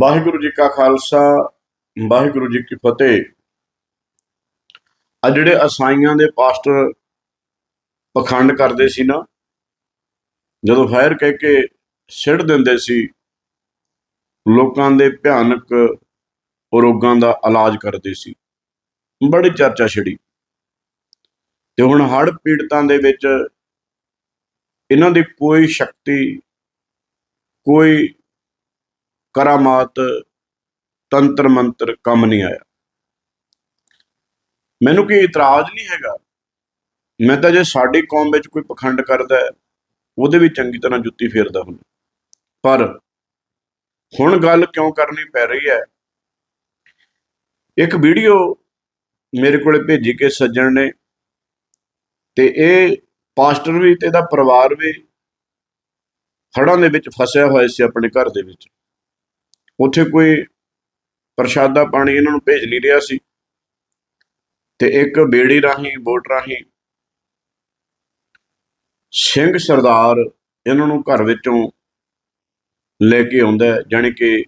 ਵਾਹਿਗੁਰੂ ਜੀ ਕਾ ਖਾਲਸਾ, ਵਾਹਿਗੁਰੂ ਜੀ ਕੀ ਫਤਿਹ। ਆ ਜਿਹੜੇ ਅਸਾਈਆਂ ਦੇ ਪਾਸਟਰ ਪਖੰਡ ਕਰਦੇ ਸੀ ਨਾ, ਜਦੋਂ ਫਾਇਰ ਕਹਿ ਕੇ ਸਿੱਟ ਦਿੰਦੇ ਸੀ, ਲੋਕਾਂ ਦੇ ਭਿਆਨਕ ਰੋਗਾਂ ਦਾ ਇਲਾਜ ਕਰਦੇ ਸੀ। ਬੜੀ ਚਰਚਾ ਛਿੜੀ। ਤੇ ਹੁਣ ਹੜ੍ਹ ਪੀੜਤਾਂ ਦੇ ਵਿੱਚ ਇਹਨਾਂ ਦੀ ਕੋਈ ਸ਼ਕਤੀ, ਕੋਈ ਕਰਾਮਾਤ, ਤੰਤਰ ਮੰਤਰ ਕੰਮ ਨਹੀਂ ਆਇਆ। ਮੈਨੂੰ ਕੋਈ ਇਤਰਾਜ਼ ਨਹੀਂ ਹੈਗਾ? ਮੈਂ ਤਾਂ ਜੇ ਸਾਡੀ ਕੌਮ ਵਿੱਚ ਕੋਈ ਪਖੰਡ ਕਰਦਾ ਹੈ, ਉਹਦੇ ਵੀ ਚੰਗੀ ਤਰ੍ਹਾਂ ਜੁੱਤੀ ਫੇਰਦਾ ਹੁੰਦਾ। ਪਰ ਹੁਣ ਗੱਲ ਕਿਉਂ ਕਰਨੀ ਪੈ ਰਹੀ ਹੈ? ਇੱਕ ਵੀਡੀਓ ਮੇਰੇ ਕੋਲੇ ਭੇਜੀ ਕੇ ਸੱਜਣ ਨੇ ਤੇ ਇਹ ਪਾਸਟਰ ਵੀ ਤੇ ਇਹਦਾ ਪਰਿਵਾਰ ਵੀ ਹੜਾਂ ਦੇ ਵਿੱਚ ਫਸਿਆ ਹੋਇਆ ਸੀ ਆਪਣੇ ਘਰ ਦੇ ਵਿੱਚ। ਉੱਥੇ ਕੋਈ ਪ੍ਰਸ਼ਾਦਾ ਪਾਣੀ ਇਹਨਾਂ ਨੂੰ ਭੇਜ ਨਹੀਂ ਰਿਹਾ ਸੀ। ਤੇ ਇੱਕ ਬੇੜੀ ਰਾਹੀਂ ਬੋਟ ਰਾਹੀਂ ਸਿੰਘ ਸਰਦਾਰ ਇਹਨਾਂ ਨੂੰ ਘਰ ਵਿੱਚੋਂ ਲੈ ਕੇ ਆਉਂਦਾ ਹੈ, ਜਾਣੀ ਕਿ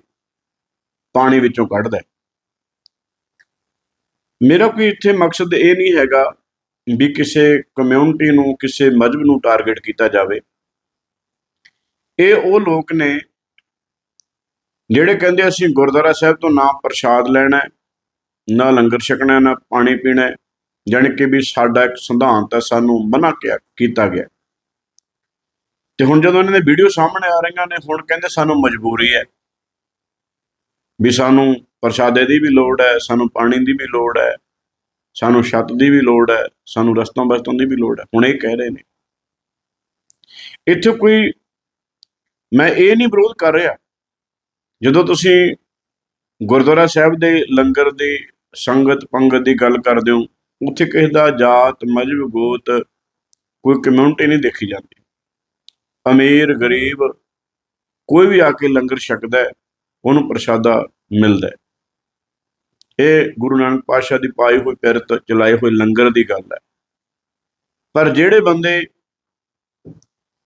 ਪਾਣੀ ਵਿੱਚੋਂ ਕੱਢਦਾ ਮੇਰਾ ਕੋਈ ਇੱਥੇ ਮਕਸਦ ਇਹ ਨਹੀਂ ਹੈਗਾ ਵੀ ਕਿਸੇ ਕਮਿਊਨਿਟੀ ਨੂੰ ਕਿਸੇ ਮਜਬ ਨੂੰ ਟਾਰਗੇਟ ਕੀਤਾ ਜਾਵੇ। ਇਹ ਉਹ ਲੋਕ ਨੇ ਜਿਹੜੇ ਕਹਿੰਦੇ ਅਸੀਂ ਗੁਰਦੁਆਰਾ ਸਾਹਿਬ ਤੋਂ ਨਾ ਪ੍ਰਸ਼ਾਦ ਲੈਣਾ ਨਾ ਲੰਗਰ ਛਕਣਾ ਨਾ ਪਾਣੀ ਪੀਣਾ ਹੈ, ਜਾਣੀ ਕਿ ਵੀ ਸਾਡਾ ਇੱਕ ਸਿਧਾਂਤ ਹੈ ਸਾਨੂੰ ਮਨਾ ਕਿਆ ਕੀਤਾ ਗਿਆ। ਤੇ ਹੁਣ ਜਦੋਂ ਇਹਨਾਂ ਦੇ ਵੀਡੀਓ ਸਾਹਮਣੇ ਆ ਰਹੀਆਂ ਨੇ ਹੁਣ ਕਹਿੰਦੇ ਸਾਨੂੰ ਮਜਬੂਰੀ ਹੈ। ਵੀ ਸਾਨੂੰ ਪ੍ਰਸ਼ਾਦੇ ਦੀ ਵੀ ਲੋੜ ਹੈ ਸਾਨੂੰ ਪਾਣੀ ਦੀ ਵੀ ਲੋੜ ਹੈ ਸਾਨੂੰ ਛੱਤ ਦੀ ਵੀ ਲੋੜ ਹੈ ਸਾਨੂੰ ਰਸਤੋਂ ਬਸਤੋਂ ਦੀ ਵੀ ਲੋੜ ਹੈ। ਹੁਣ ਇਹ ਕਹਿ ਰਹੇ ਨੇ। ਇੱਥੇ ਕੋਈ ਮੈਂ ਇਹ ਨਹੀਂ ਵਿਰੋਧ ਕਰ ਰਿਹਾ ਜਦੋਂ ਤੁਸੀਂ ਗੁਰਦੁਆਰਾ ਸਾਹਿਬ ਦੇ ਲੰਗਰ ਦੀ ਸੰਗਤ, ਪੰਗਤ ਦੀ ਗੱਲ ਕਰਦੇ ਹੋ, ਉੱਥੇ ਕਿਸੇ ਦਾ ਜਾਤ ਮਜਬ ਗੋਤ ਕੋਈ ਕਮਿਊਨਿਟੀ ਨਹੀਂ ਦੇਖੀ ਜਾਂਦੀ। ਅਮੀਰ, ਗਰੀਬ ਕੋਈ ਵੀ ਆ ਕੇ ਲੰਗਰ ਛਕਦਾ ਹੈ, ਉਹਨੂੰ ਪ੍ਰਸ਼ਾਦਾ ਮਿਲਦਾ ਹੈ। ਇਹ ਗੁਰੂ ਨਾਨਕ ਪਾਤਸ਼ਾਹ ਦੀ ਪਾਈ ਹੋਈ ਪਿਰਤ, ਚਲਾਏ ਹੋਏ ਲੰਗਰ ਦੀ ਗੱਲ ਹੈ। ਪਰ ਜਿਹੜੇ ਬੰਦੇ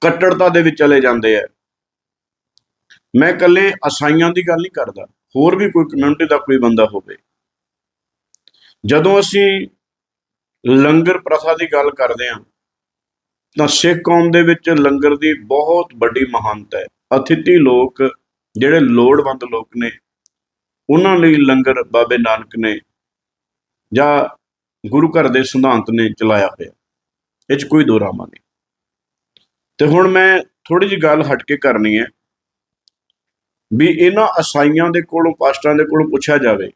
ਕੱਟੜਤਾ ਦੇ ਵਿੱਚ ਚਲੇ ਜਾਂਦੇ ਆ ਮੈਂ ਇਕੱਲੇ ਅਸਾਈਆਂ ਦੀ ਗੱਲ ਨਹੀਂ ਕਰਦਾ, ਹੋਰ ਵੀ ਕੋਈ ਕਮਿਊਨਿਟੀ ਦਾ ਕੋਈ ਬੰਦਾ ਹੋਵੇ। ਜਦੋਂ ਅਸੀਂ ਲੰਗਰ ਪ੍ਰਥਾ ਦੀ ਗੱਲ ਕਰਦੇ ਹਾਂ, ਤਾਂ ਸਿੱਖ ਕੌਮ ਦੇ ਵਿੱਚ ਲੰਗਰ ਦੀ ਬਹੁਤ ਵੱਡੀ ਮਹਾਨਤਾ ਹੈ। ਅਥਿਤੀ ਲੋਕ, ਜਿਹੜੇ ਲੋੜਵੰਦ ਲੋਕ ਨੇ, ਉਹਨਾਂ ਲਈ ਲੰਗਰ ਬਾਬੇ ਨਾਨਕ ਨੇ ਜਾਂ ਗੁਰੂ ਘਰ ਦੇ ਸਿਧਾਂਤ ਨੇ ਚਲਾਇਆ ਹੋਇਆ। ਇਹ 'ਚ ਕੋਈ ਦੋਰਾਮਾ ਨਹੀਂ। ਤੇ ਹੁਣ ਮੈਂ ਥੋੜੀ ਜਿਹੀ ਗੱਲ ਹਟ ਕੇ ਕਰਨੀ ਹੈ। ਵੀ ਇਹਨਾਂ ਅਸਾਈਆਂ ਦੇ ਕੋਲੋਂ, ਪਾਸਟਰਾਂ ਦੇ ਕੋਲੋਂ ਪੁੱਛਿਆ ਜਾਵੇ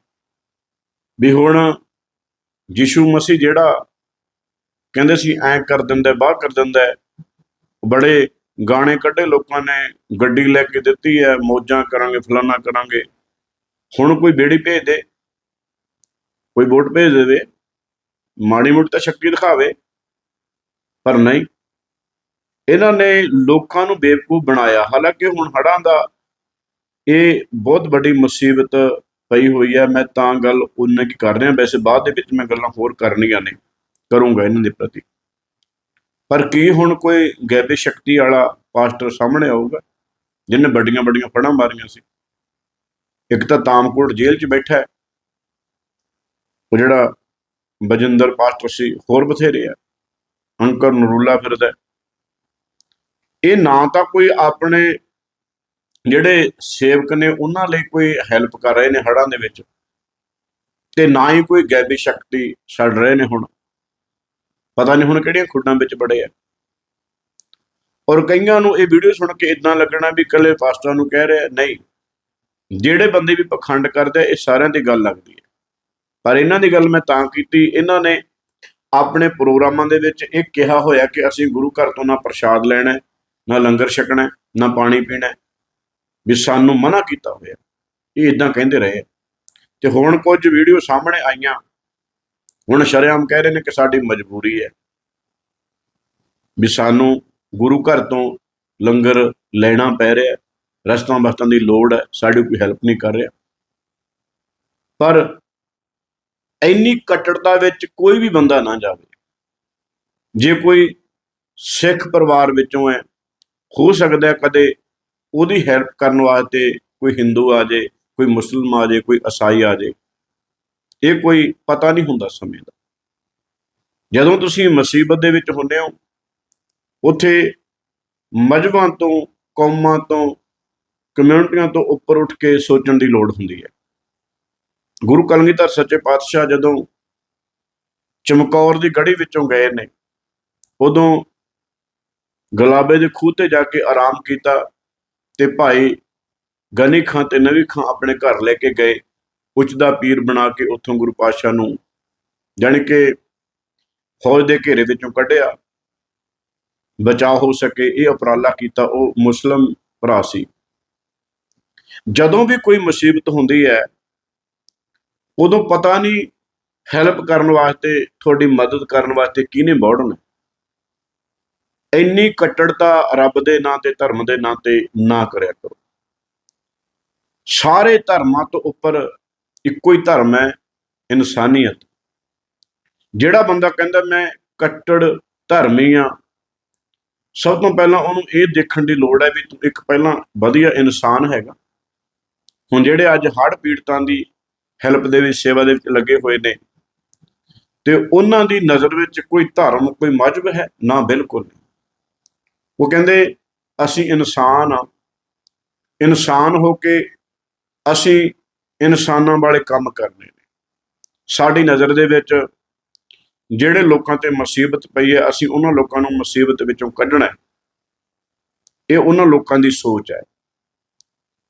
ਵੀ ਹੁਣ ਯਿਸੂ ਮਸੀਹ ਜਿਹੜਾ ਕਹਿੰਦੇ ਸੀ, ਐਂ ਕਰ ਦਿੰਦਾ, ਬਾਹ ਕਰ ਦਿੰਦਾ ਬੜੇ ਗਾਣੇ ਕੱਢੇ ਲੋਕਾਂ ਨੇ, ਗੱਡੀ ਲੈ ਕੇ ਦਿੱਤੀ ਹੈ, ਮੌਜਾਂ ਕਰਾਂਗੇ, ਫਲਾਨਾ ਕਰਾਂਗੇ, ਹੁਣ ਕੋਈ ਬੇੜੀ ਭੇਜ ਦੇ, ਕੋਈ ਵੋਟ ਭੇਜ ਦੇਵੇ, ਮਾੜੀ ਮੋਟੀ ਤਾਂ ਸ਼ਕਤੀ ਦਿਖਾਵੇ, ਪਰ ਨਹੀਂ। ਇਹਨਾਂ ਨੇ ਲੋਕਾਂ ਨੂੰ ਬੇਵਕੂਫ ਬਣਾਇਆ, ਹਾਲਾਂਕਿ ਹੁਣ ਹੜਾਂ ਦਾ ਇਹ ਬਹੁਤ ਵੱਡੀ ਮੁਸੀਬਤ ਪਈ ਹੋਈ ਹੈ। ਮੈਂ ਤਾਂ ਗੱਲ ਉਹਨਾਂ ਕੀ ਕਰ ਰਿਹਾ। ਵੈਸੇ ਬਾਅਦ ਦੇ ਵਿੱਚ ਮੈਂ ਗੱਲਾਂ ਹੋਰ ਕਰਨੀਆਂ ਨੇ, ਕਰੂੰਗਾ ਇਹਨਾਂ ਦੇ ਪ੍ਰਤੀ। ਪਰ ਕੀ ਹੁਣ ਕੋਈ ਗੈਬੇ ਸ਼ਕਤੀ ਵਾਲਾ ਪਾਸਟਰ ਸਾਹਮਣੇ ਆਊਗਾ, ਜਿਹਨੇ ਵੱਡੀਆਂ ਵੱਡੀਆਂ ਫੜਾਂ ਮਾਰੀਆਂ ਸੀ? ਇੱਕ ਤਾਂ ਤਾਮਕੋਟ ਜੇਲ੍ਹ 'ਚ ਬੈਠਾ ਹੈ। ਉਹ ਜਿਹੜਾ ਬਜਿੰਦਰ ਪਾਸਟਰ ਸੀ, ਹੋਰ ਬਥੇਰੇ ਆ। ਅੰਕਰ ਨਰੂਲਾ ਫਿਰਦਾ ਇਹ ਨਾ ਤਾਂ ਕੋਈ ਆਪਣੇ ਜਿਹੜੇ ਸੇਵਕ ਨੇ ਉਹਨਾਂ ਲਈ ਕੋਈ ਹੈਲਪ ਕਰ ਰਹੇ ਨੇ ਹੜਾਂ ਦੇ ਵਿੱਚ? ਤੇ ਨਾ ਹੀ ਕੋਈ ਗੈਬੀ ਸ਼ਕਤੀ ਛੱਡ ਰਹੇ ਨੇ ਹੁਣ? ਪਤਾ ਨਹੀਂ ਹੁਣ ਕਿਹੜੀਆਂ ਖੁੱਡਾਂ ਵਿੱਚ ਬੜੇ ਆ। ਔਰ ਕਈਆਂ ਨੂੰ ਇਹ ਵੀਡੀਓ ਸੁਣ ਕੇ ਇਦਾਂ ਲੱਗਣਾ ਵੀ ਇਕੱਲੇ ਪਾਸਟਰਾਂ ਨੂੰ ਕਹਿ ਰਿਹਾ, ਨਹੀਂ। ਜਿਹੜੇ ਬੰਦੇ ਵੀ ਪਖੰਡ ਕਰਦੇ ਇਹ ਸਾਰਿਆਂ ਦੀ ਗੱਲ ਲੱਗਦੀ ਹੈ। ਪਰ ਇਹਨਾਂ ਦੀ ਗੱਲ ਮੈਂ ਤਾਂ ਕੀਤੀ, ਇਹਨਾਂ ਨੇ ਆਪਣੇ ਪ੍ਰੋਗਰਾਮਾਂ ਦੇ ਵਿੱਚ ਇਹ ਕਿਹਾ ਹੋਇਆ ਕਿ ਅਸੀਂ ਗੁਰੂ ਘਰ ਤੋਂ ਨਾ ਪ੍ਰਸ਼ਾਦ ਲੈਣਾ ਨਾ ਲੰਗਰ ਛਕਣਾ ਨਾ ਪਾਣੀ ਪੀਣਾ ਵੀ ਸਾਨੂੰ ਮਨਾ ਕੀਤਾ ਹੋਇਆ। ਇਹ ਇਦਾਂ ਕਹਿੰਦੇ ਰਹੇ। ਆ। ਤੇ ਹੁਣ ਕੁਝ ਵੀਡੀਓ ਸਾਹਮਣੇ ਆਈਆਂ। ਹੁਣ ਸ਼ਰੇਆਮ ਕਹਿ ਰਹੇ ਨੇ ਕਿ ਸਾਡੀ ਮਜਬੂਰੀ ਹੈ। ਵੀ ਸਾਨੂੰ ਗੁਰੂ ਘਰ ਤੋਂ ਲੰਗਰ ਲੈਣਾ ਪੈ ਰਿਹਾ। ਰਸਤਾਂ ਬਸਤਾਂ ਦੀ ਲੋੜ ਹੈ। ਸਾਡੀ ਕੋਈ ਹੈਲਪ ਨਹੀਂ ਕਰ ਰਿਹਾ। ਪਰ ਇੰਨੀ ਕੱਟੜਤਾ ਵਿੱਚ ਕੋਈ ਵੀ ਬੰਦਾ ਨਾ ਜਾਵੇ। ਜੇ ਕੋਈ ਸਿੱਖ ਪਰਿਵਾਰ ਵਿੱਚੋਂ ਹੈ, ਹੋ ਸਕਦਾ ਕਦੇ ਉਹਦੀ ਹੈਲਪ ਕਰਨ ਵਾਸਤੇ ਕੋਈ ਹਿੰਦੂ ਆ ਜੇ ਕੋਈ ਮੁਸਲਮਾਨ ਆ ਜਾਏ, ਕੋਈ ਈਸਾਈ ਆ ਜਾਏ, ਇਹ ਕੋਈ ਪਤਾ ਨਹੀਂ ਹੁੰਦਾ ਸਮੇਂ ਦਾ। ਜਦੋਂ ਤੁਸੀਂ ਮੁਸੀਬਤ ਦੇ ਵਿੱਚ ਹੁੰਦੇ ਹੋ, ਉੱਥੇ ਮਜਬਾਂ ਤੋਂ, ਕੌਮਾਂ ਤੋਂ, ਕਮਿਊਨਿਟੀਆਂ ਤੋਂ ਉੱਪਰ ਉੱਠ ਕੇ ਸੋਚਣ ਦੀ ਲੋੜ ਹੁੰਦੀ ਹੈ। ਗੁਰੂ ਕਲਗੀਧਰ ਸੱਚੇ ਪਾਤਸ਼ਾਹ ਜਦੋਂ ਚਮਕੌਰ ਦੀ ਗੜੀ ਵਿੱਚੋਂ ਗਏ ਨੇ, ਉਦੋਂ ਗੁਲਾਬੇ ਦੇ ਖੂਹ ਤੇ ਜਾ ਕੇ ਆਰਾਮ ਕੀਤਾ ਤੇ ਭਾਈ ਗਨੀ ਖਾਂ ਤੇ ਨਵੀ ਖਾਂ ਆਪਣੇ ਘਰ ਲੈ ਕੇ ਗਏ ਉੱਚ ਦਾ ਪੀਰ ਬਣਾ ਕੇ ਉੱਥੋਂ ਗੁਰੂ ਪਾਤਸ਼ਾਹ ਨੂੰ ਜਾਣੀ ਕਿ ਫੌਜ ਦੇ ਘੇਰੇ ਵਿੱਚੋਂ ਕੱਢਿਆ। ਬਚਾਅ ਹੋ ਸਕੇ, ਇਹ ਉਪਰਾਲਾ ਕੀਤਾ, ਉਹ ਮੁਸਲਮ ਭਰਾ ਸੀ। ਜਦੋਂ ਵੀ ਕੋਈ ਮੁਸੀਬਤ ਹੁੰਦੀ ਹੈ, ਉਦੋਂ ਪਤਾ ਨਹੀਂ ਹੈਲਪ ਕਰਨ ਵਾਸਤੇ, ਤੁਹਾਡੀ ਮਦਦ ਕਰਨ ਵਾਸਤੇ ਕਿਹਨੇ ਬੋੜਨਾ। ਇੰਨੀ ਕੱਟੜਤਾ ਰੱਬ ਦੇ ਨਾਂ ਤੇ, ਧਰਮ ਦੇ ਨਾਂ ਤੇ ਨਾ ਕਰਿਆ ਕਰੋ। ਸਾਰੇ ਧਰਮਾਂ ਤੋਂ ਉੱਪਰ ਇੱਕੋ ਹੀ ਧਰਮ ਹੈ, ਇਨਸਾਨੀਅਤ। ਜਿਹੜਾ ਬੰਦਾ ਕਹਿੰਦਾ, ਮੈਂ ਕੱਟੜ ਧਰਮੀ ਆ ਸਭ ਤੋਂ ਪਹਿਲਾਂ ਉਹਨੂੰ ਇਹ ਦੇਖਣ ਦੀ ਲੋੜ ਹੈ ਵੀ ਤੂੰ ਇੱਕ ਪਹਿਲਾਂ ਵਧੀਆ ਇਨਸਾਨ ਹੈਗਾ। ਹੁਣ ਜਿਹੜੇ ਅੱਜ ਹੜ੍ਹ ਪੀੜਤਾਂ ਦੀ ਹੈਲਪ ਦੇ ਵਿੱਚ, ਸੇਵਾ ਦੇ ਵਿੱਚ ਲੱਗੇ ਹੋਏ ਨੇ, ਤੇ ਉਹਨਾਂ ਦੀ ਨਜ਼ਰ ਵਿੱਚ ਕੋਈ ਧਰਮ, ਕੋਈ ਮਜਬ ਹੈ? ਨਾ, ਬਿਲਕੁਲ ਨਹੀਂ। ਉਹ ਕਹਿੰਦੇ, ਅਸੀਂ ਇਨਸਾਨ ਆ ਇਨਸਾਨ ਹੋ ਕੇ ਅਸੀਂ ਇਨਸਾਨਾਂ ਵਾਲੇ ਕੰਮ ਕਰਨੇ ਨੇ। ਸਾਡੀ ਨਜ਼ਰ ਦੇ ਵਿੱਚ ਜਿਹੜੇ ਲੋਕਾਂ ਤੇ ਮੁਸੀਬਤ ਪਈ ਹੈ, ਅਸੀਂ ਉਹਨਾਂ ਲੋਕਾਂ ਨੂੰ ਮੁਸੀਬਤ ਵਿੱਚੋਂ ਕੱਢਣਾ ਹੈ। ਇਹ ਉਹਨਾਂ ਲੋਕਾਂ ਦੀ ਸੋਚ ਹੈ।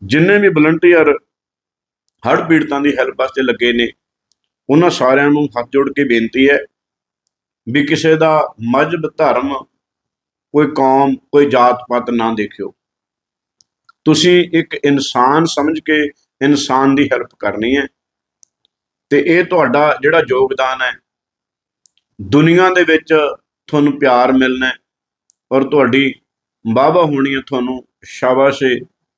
ਜਿੰਨੇ ਵੀ ਵਲੰਟੀਅਰ ਹੜ੍ਹ ਪੀੜਤਾਂ ਦੀ ਹੈਲਪ ਵਾਸਤੇ ਲੱਗੇ ਨੇ, ਉਹਨਾਂ ਸਾਰਿਆਂ ਨੂੰ ਹੱਥ ਜੋੜ ਕੇ ਬੇਨਤੀ ਹੈ ਵੀ ਕਿਸੇ ਦਾ ਮਜਬ ਧਰਮ ਕੋਈ ਕੌਮ, ਕੋਈ ਜਾਤ ਪਾਤ ਨਾ ਦੇਖਿਓ। ਤੁਸੀਂ ਇੱਕ ਇਨਸਾਨ ਸਮਝ ਕੇ ਇਨਸਾਨ ਦੀ ਹੈਲਪ ਕਰਨੀ ਹੈ। ਤੇ ਇਹ ਤੁਹਾਡਾ ਜਿਹੜਾ ਯੋਗਦਾਨ ਹੈ, ਦੁਨੀਆ ਦੇ ਵਿੱਚ ਤੁਹਾਨੂੰ ਪਿਆਰ ਮਿਲਣਾ ਔਰ ਤੁਹਾਡੀ ਵਾਹਵਾ ਹੋਣੀ ਹੈ ਤੁਹਾਨੂੰ ਸ਼ਾਬਾਸ਼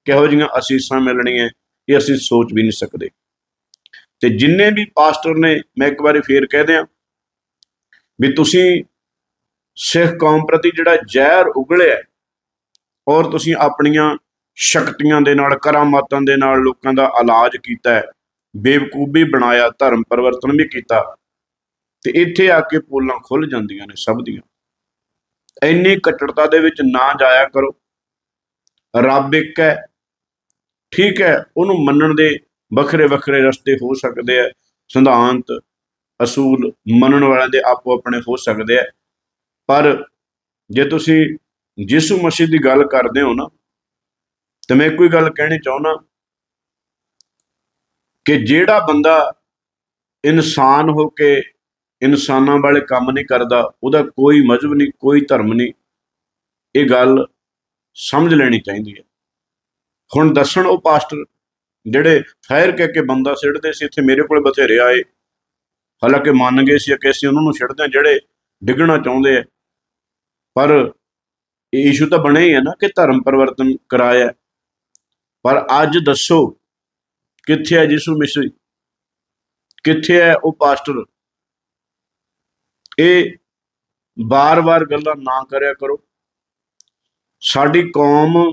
ਕਿਹੋ ਜਿਹੀਆਂ ਅਸੀਸਾਂ ਮਿਲਣੀਆਂ, ਇਹ ਅਸੀਂ ਸੋਚ ਵੀ ਨਹੀਂ ਸਕਦੇ। ਤੇ ਜਿੰਨੇ ਵੀ ਪਾਸਟਰ ਨੇ, ਮੈਂ ਇੱਕ ਵਾਰੀ ਫੇਰ ਕਹਿ ਦਿਆਂ ਵੀ ਤੁਸੀਂ ਸਿੱਖ ਕੌਮ ਪ੍ਰਤੀ ਜਿਹੜਾ ਜ਼ਹਿਰ ਉਗਲਿਆ ਔਰ ਤੁਸੀਂ ਆਪਣੀਆਂ ਸ਼ਕਤੀਆਂ ਦੇ ਨਾਲ, ਕਰਾਮਾਤਾਂ ਦੇ ਨਾਲ ਲੋਕਾਂ ਦਾ ਇਲਾਜ ਕੀਤਾ ਹੈ, ਬੇਵਕੂਫੀ ਬਣਾਇਆ, ਧਰਮ ਪਰਿਵਰਤਨ ਵੀ ਕੀਤਾ, ਤੇ ਇੱਥੇ ਆ ਕੇ ਪੋਲਾਂ ਖੁੱਲ ਜਾਂਦੀਆਂ ਨੇ ਸਭ ਦੀਆਂ। ਇੰਨੀ ਕੱਟੜਤਾ ਦੇ ਵਿੱਚ ਨਾ ਜਾਇਆ ਕਰੋ। ਰੱਬ ਇੱਕ ਹੈ, ਠੀਕ ਹੈ, ਉਹਨੂੰ ਮੰਨਣ ਦੇ ਵੱਖਰੇ ਵੱਖਰੇ ਰਸਤੇ ਹੋ ਸਕਦੇ ਆ, ਸਿਧਾਂਤ, ਅਸੂਲ ਮੰਨਣ ਵਾਲਿਆਂ ਦੇ ਆਪੋ ਆਪਣੇ ਹੋ ਸਕਦੇ ਆ। ਪਰ ਜੇ ਤੁਸੀਂ ਯਿਸੂ ਮਸੀਹ ਦੀ ਗੱਲ ਕਰਦੇ ਹੋ ਨਾ, ਤੇ ਮੈਂ ਕੋਈ ਗੱਲ ਕਹਿਣੀ ਚਾਹੁੰਦਾ ਕਿ ਜਿਹੜਾ ਬੰਦਾ ਇਨਸਾਨ ਹੋ ਕੇ ਇਨਸਾਨਾਂ ਵਾਲੇ ਕੰਮ ਨਹੀਂ ਕਰਦਾ, ਉਹਦਾ ਕੋਈ ਮਜ਼ਹਬ ਨਹੀਂ, ਕੋਈ ਧਰਮ ਨਹੀਂ, ਇਹ ਗੱਲ ਸਮਝ ਲੈਣੀ ਚਾਹੀਦੀ ਹੈ। ਹੁਣ ਦੱਸਣ ਉਹ ਪਾਸਟਰ ਜਿਹੜੇ ਫਾਇਰ ਕਹਿ ਕੇ ਬੰਦਾ ਸਿੱਟਦੇ ਸੀ, ਇੱਥੇ ਮੇਰੇ ਕੋਲ ਬਥੇਰੇ ਆਏ। ਹਾਲਾਂਕਿ ਮੰਨ ਗਏ ਸੀ ਕਿ ਅਸੀਂ ਉਹਨਾਂ ਨੂੰ ਛੱਡਦੇ ਹਾਂ ਜਿਹੜੇ ਡਿੱਗਣਾ ਚਾਹੁੰਦੇ ਆ। ਪਰ ਇਹ ਇਸ਼ੂ ਤਾਂ ਬਣਿਆ ਹੀ ਹੈ ਨਾ ਕਿ ਧਰਮ ਪਰਿਵਰਤਨ ਕਰਾਇਆ। ਪਰ ਅੱਜ ਦੱਸੋ, ਕਿੱਥੇ ਹੈ ਯਿਸੂ ਮਸੀਹ? ਕਿੱਥੇ ਹੈ ਉਹ ਪਾਸਟਰ? ਇਹ ਬਾਰ-ਬਾਰ ਗੱਲਾਂ ਨਾ ਕਰਿਆ ਕਰੋ। ਸਾਡੀ ਕੌਮ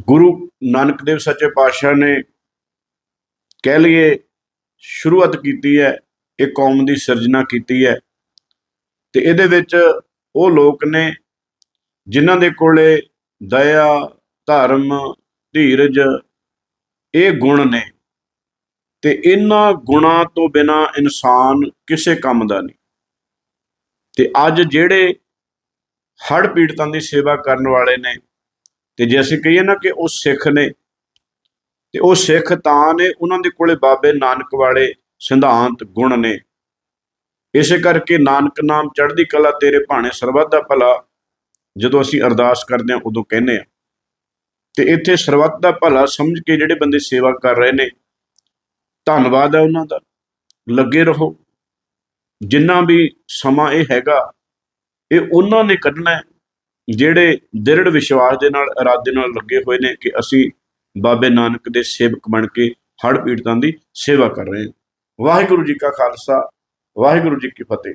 ਗੁਰੂ ਨਾਨਕ ਦੇਵ ਸੱਚੇ ਪਾਤਸ਼ਾਹ ਨੇ ਕਹਿ ਲਈਏ ਸ਼ੁਰੂਆਤ ਕੀਤੀ ਹੈ, ਇਹ ਕੌਮ ਦੀ ਸਿਰਜਣਾ ਕੀਤੀ ਹੈ। ਤੇ ਇਹਦੇ ਵਿੱਚ ਉਹ ਲੋਕ ਨੇ ਜਿਨ੍ਹਾਂ ਦੇ ਕੋਲੇ ਦਇਆ, ਧਰਮ, ਧੀਰਜ ਇਹ ਗੁਣ ਨੇ ਤੇ ਇਹਨਾਂ ਗੁਣਾਂ ਤੋਂ ਬਿਨਾ ਇਨਸਾਨ ਕਿਸੇ ਕੰਮ ਦਾ ਨਹੀਂ। ਤੇ ਅੱਜ ਜਿਹੜੇ ਹੜ੍ਹ ਪੀੜਤਾਂ ਦੀ ਸੇਵਾ ਕਰਨ ਵਾਲੇ ਨੇ ਤੇ ਜੇ ਅਸੀਂ ਕਹੀਏ ਨਾ ਕਿ ਉਹ ਸਿੱਖ ਨੇ, ਤੇ ਉਹ ਸਿੱਖ ਤਾਂ ਨੇ, ਉਹਨਾਂ ਦੇ ਕੋਲੇ ਬਾਬੇ ਨਾਨਕ ਵਾਲੇ ਸਿਧਾਂਤ ਗੁਣ ਨੇ। ਇਸੇ ਕਰਕੇ ਨਾਨਕ ਨਾਮ ਚੜ੍ਹਦੀ ਕਲਾ ਤੇਰੇ ਭਾਣੇ ਸਰਬੱਤ ਦਾ ਭਲਾ। ਜਦੋਂ ਅਸੀਂ ਅਰਦਾਸ ਕਰਦੇ ਹਾਂ, ਉਦੋਂ ਕਹਿੰਦੇ ਆ ਤੇ ਇੱਥੇ ਸਰਬੱਤ ਦਾ ਭਲਾ ਸਮਝ ਕੇ ਜਿਹੜੇ ਬੰਦੇ ਸੇਵਾ ਕਰ ਰਹੇ ਨੇ, ਧੰਨਵਾਦ ਹੈ ਉਹਨਾਂ ਦਾ। ਲੱਗੇ ਰਹੋ। ਜਿੰਨਾ ਵੀ ਸਮਾਂ ਇਹ ਹੈਗਾ, ਇਹ ਉਹਨਾਂ ਨੇ ਕੱਢਣਾ ਜਿਹੜੇ ਦ੍ਰਿੜ ਵਿਸ਼ਵਾਸ ਦੇ ਨਾਲ, ਇਰਾਦੇ ਨਾਲ ਲੱਗੇ ਹੋਏ ਨੇ ਕਿ ਅਸੀਂ ਬਾਬੇ ਨਾਨਕ ਦੇ ਸੇਵਕ ਬਣ ਕੇ ਹੜ੍ਹ ਪੀੜਤਾਂ ਦੀ ਸੇਵਾ ਕਰ ਰਹੇ ਹਾਂ। ਵਾਹਿਗੁਰੂ ਜੀ ਕਾ ਖਾਲਸਾ ਵਾਹਿਗੁਰੂ ਜੀ ਕੀ ਫਤਿਹ।